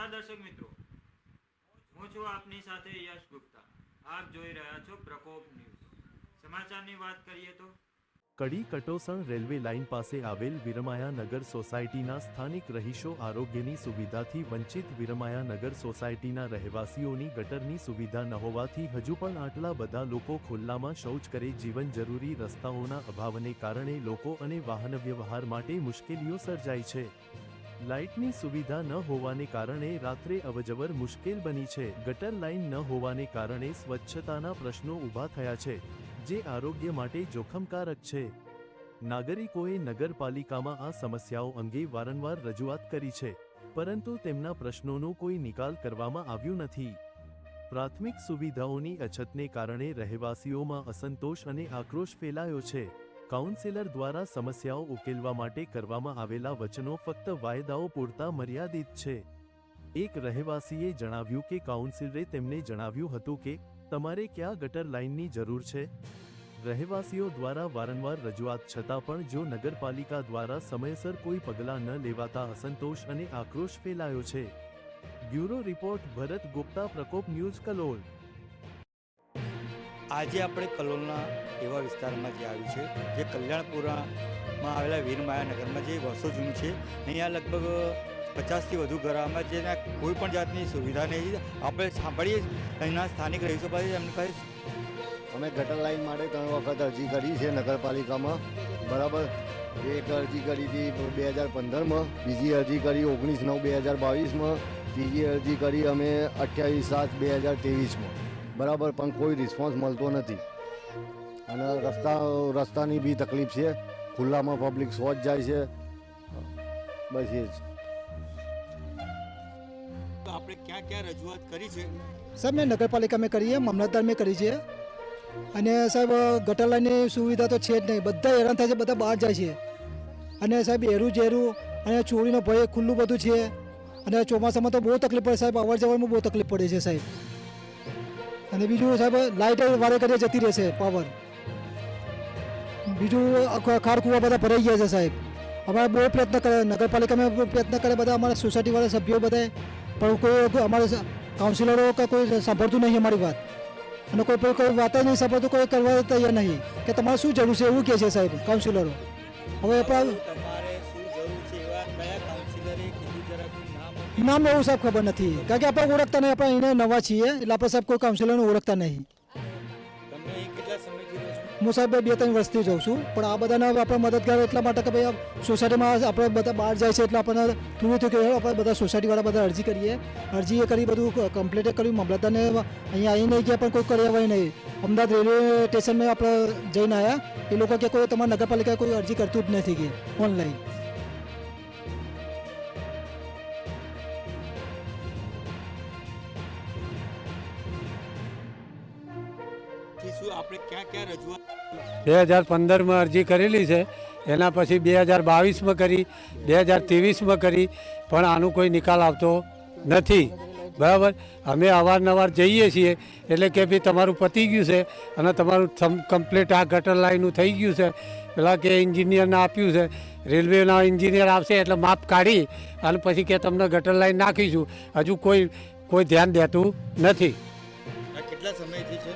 નમસ્કાર દર્શક મિત્રો. હું છું આપની સાથે યશ ગુપ્તા. આપ જોઈ રહ્યા છો પ્રકોપ ન્યૂઝ. સમાચારની વાત કરીએ તો કડી કટોસણ રેલવે લાઇન પાસે આવેલ વિરમાયા નગર સોસાયટીના સ્થાનિક રહીશો આરોગ્યની સુવિધાથી વંચિત વિરમાયા નગર સોસાયટીના રહેવાસીઓની ગટરની સુવિધા ન હોવાથી હજુ પણ આટલા બધા લોકો ખુલ્લામાં શૌચ કરે જીવન જરૂરી રસ્તાઓના અભાવને કારણે લોકો અને વાહન વ્યવહાર માટે મુશ્કેલીઓ સર્જાય છે. લાઇટની સુવિધા ન હોવાને કારણે રાત્રે અવજવર મુશ્કેલ બની છે. ગટર લાઇન ન હોવાને કારણે સ્વચ્છતાના પ્રશ્નો ઊભા થયા છે, જે આરોગ્ય માટે જોખમકારક છે. નાગરિકોએ નગરપાલિકામાં આ સમસ્યાઓ અંગે વારંવાર રજૂઆત કરી છે, પરંતુ તેમના પ્રશ્નોનો કોઈ નિકાલ કરવામાં આવ્યું નથી. પ્રાથમિક સુવિધાઓની અછતને કારણે રહેવાસીઓમાં અસંતોષ અને આક્રોશ ફેલાયો છે. કાઉન્સિલર દ્વારા સમસ્યાઓ ઉકેલવા માટે કરવામાં આવેલા વચનો ફક્ત વાયદાઓ પૂરતા મર્યાદિત છે. એક રહેવાસીએ જણાવ્યું કે કાઉન્સિલરે તેમને જણાવ્યું હતું કે, તમારે ક્યાં ગટર લાઇનની જરૂર છે? રહેવાસીઓ દ્વારા વારંવાર રજૂઆત છતાં પણ જો નગરપાલિકા દ્વારા સમયસર કોઈ પગલાં ન લેવાતા અસંતોષ અને આક્રોશ ફેલાયો છે. Bureau report, Bharat Gupta, Prakop news, Kalol. આજે આપણે કલોલના એવા વિસ્તારમાં જે આવ્યું છે, જે કલ્યાણપુરામાં આવેલા વીરમાયાનગરમાં જે વર્ષો જૂનું છે, અહીંયા લગભગ પચાસથી વધુ ઘરોમાં જેના કોઈ પણ જાતની સુવિધા નહીં. આપણે સાંભળીએ અહીંના સ્થાનિક રહીશો પાસે, એમને કહે અમે ગટર લાઈન માટે ત્રણ વખત અરજી કરી છે નગરપાલિકામાં. બરાબર? એક અરજી કરી હતી બે હજાર પંદરમાં, બીજી અરજી કરી ઓગણીસ નવ બે હજાર બાવીસમાં, ત્રીજી અરજી કરી અમે અઠ્યાવીસ સાત બે હજાર ત્રેવીસમાં. બરાબર પણ કોઈ રિસ્પોન્સ મળતો નથી. અને રસ્તા રસ્તાની બી તકલીફ છે. ખુલ્લામાં પબ્લિક શોચ જાય છે. બસ એ જ. આપણે ક્યાં ક્યાં રજૂઆત કરી છે? સાહેબ મેં નગરપાલિકા મેં કરી છે મામલતદાર મેં કરી છે અને સાહેબ ગટર લાઇનની સુવિધા તો છે જ નહીં. બધા હેરાન થાય છે બધા બહાર જાય છે. અને સાહેબ એરું જેરું અને ચોરીનો ભય ખુલ્લું બધું છે. અને ચોમાસામાં તો બહુ તકલીફ પડે. સાહેબ અવર જવરમાં બહુ તકલીફ પડે છે સાહેબ. અને બીજું સાહેબ લાઇટ વારે કરીએ જતી રહેશે પાવર બીજું ખારકુવા ખાર બધા ભરાઈ ગયા છે સાહેબ. અમારે બહુ પ્રયત્ન કરે, નગરપાલિકામાં પ્રયત્ન કરે બધા, અમારા સોસાયટીવાળા સભ્યો બધા પણ કોઈ અમારે કાઉન્સિલરો કે કોઈ સાંભળતું નહીં અમારી વાત. અને કોઈ કોઈ વાત જ નહીં સાંભળતું, કોઈ કરવા તૈયાર નહીં. કે તમારે શું જરૂર છે એવું કહે છે સાહેબ કાઉન્સિલરો હવે આપણા નામ એવું સાહેબ ખબર નથી. કારણ કે આપણે ઓળખતા નહીં આપણે એને નવા છીએ. એટલે આપણે સાહેબ કોઈ કાઉન્સિલરને ઓળખતા નહીં. હું સાહેબ બે ત્રણ વર્ષથી જાઉં છું. પણ આ બધાને આપણે મદદગાર એટલા માટે કે ભાઈ સોસાયટીમાં આપણે બધા બહાર જાય છે એટલે આપણને થોડું થયું કે આપણે બધા સોસાયટીવાળા બધા અરજી કરીએ. અરજી એ કરી બધું કમ્પ્લીટ કર્યું. મામલતદારને અહીંયા આવી નહીં ગયા પણ કોઈ કર્યા નહીં. અમદાવાદ રેલવે સ્ટેશનમાં આપણે જઈને આવ્યા એ લોકો કે કોઈ તમારા નગરપાલિકા કોઈ અરજી કરતું જ નથી કે ઓનલાઈન શું આપણે ક્યાં ક્યાં રજૂઆત બે હજાર પંદરમાં અરજી કરેલી છે. એના પછી બે હજાર બાવીસમાં કરી બે હજાર ત્રેવીસમાં કરી પણ આનું કોઈ નિકાલ આવતો નથી. બરાબર? અમે અવારનવાર જઈએ છીએ એટલે કે ભાઈ તમારું પતી ગયું છે અને તમારું કમ્પ્લીટ આ ગટર લાઈનનું થઈ ગયું છે. પેલા કે એન્જિનિયરને આપ્યું છે રેલવેના એન્જિનિયર આવશે એટલે માપ કાઢી અને પછી કે તમને ગટર લાઈન નાખીશું. હજુ કોઈ કોઈ ધ્યાન દેતું નથી. કેટલા સમયથી છે?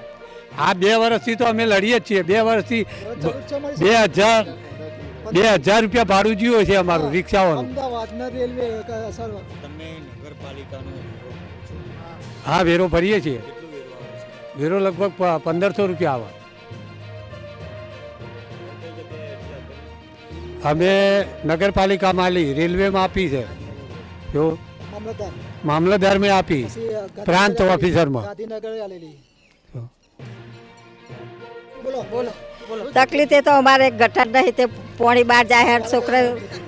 આ બે વર્ષથી તો અમે લડીએ જ છીએ. બે વર્ષથી બે હજાર બે હજાર રૂપિયા ભાડું જીવો છે અમારું રેલવે છો. હા વેરો ભરીએ છીએ. વેરો લગભગ પંદરસો રૂપિયા આવે? અમે નગરપાલિકામાં આલી રેલવેમાં આપી છે. જો મામલતદાર. મામલતદાર મેં આપી પ્રાંત ઓફિસરમાં. તકલીફ એ તો અમારે ગટર નહીં તે પોણી બહાર જાય હે છોકરા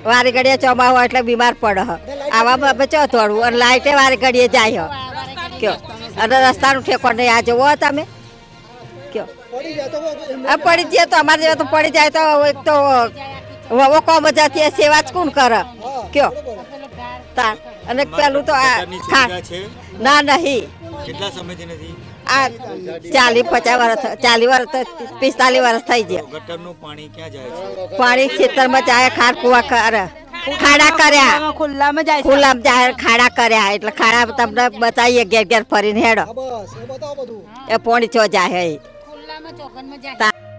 વારી ઘડીએ ચોમા હોય એટલે બીમાર પડે હ. આવામાં અમે ચો થોડું અને લાઇટે વારી ઘડીએ જાય હ. કયો? અને રસ્તાનું ઠેકો નહીં આ જોવો તમે. કયો? પડી જાય તો આ પડી જાય તો અમારે જેવા તો પડી જાય તો એક તો વવો કોમ જતી સેવા જ કોણ કરે? કયો? તાર. અને પેલું તો આ ના નહીં. કેટલા સમયથી નથી? આ ચાલીસ પચાસ વર્ષ ચાલીસ વર્ષ પિસ્તાલીસ વર્ષ થઈ ગયા. ગટરનું પાણી ક્યાં જાય છે? પાણી ખેતરમાં જાય ખાર કુવા કરે. ખાડા કર્યા. ખુલ્લામાં જાય ખુલ્લામાં જાય ખાડા કર્યા. એટલે ખાડા તમને બતાવીએ ઘેર ઘેર ફરીને હેડો. એ પોણી છો એ પોણી ચો જાય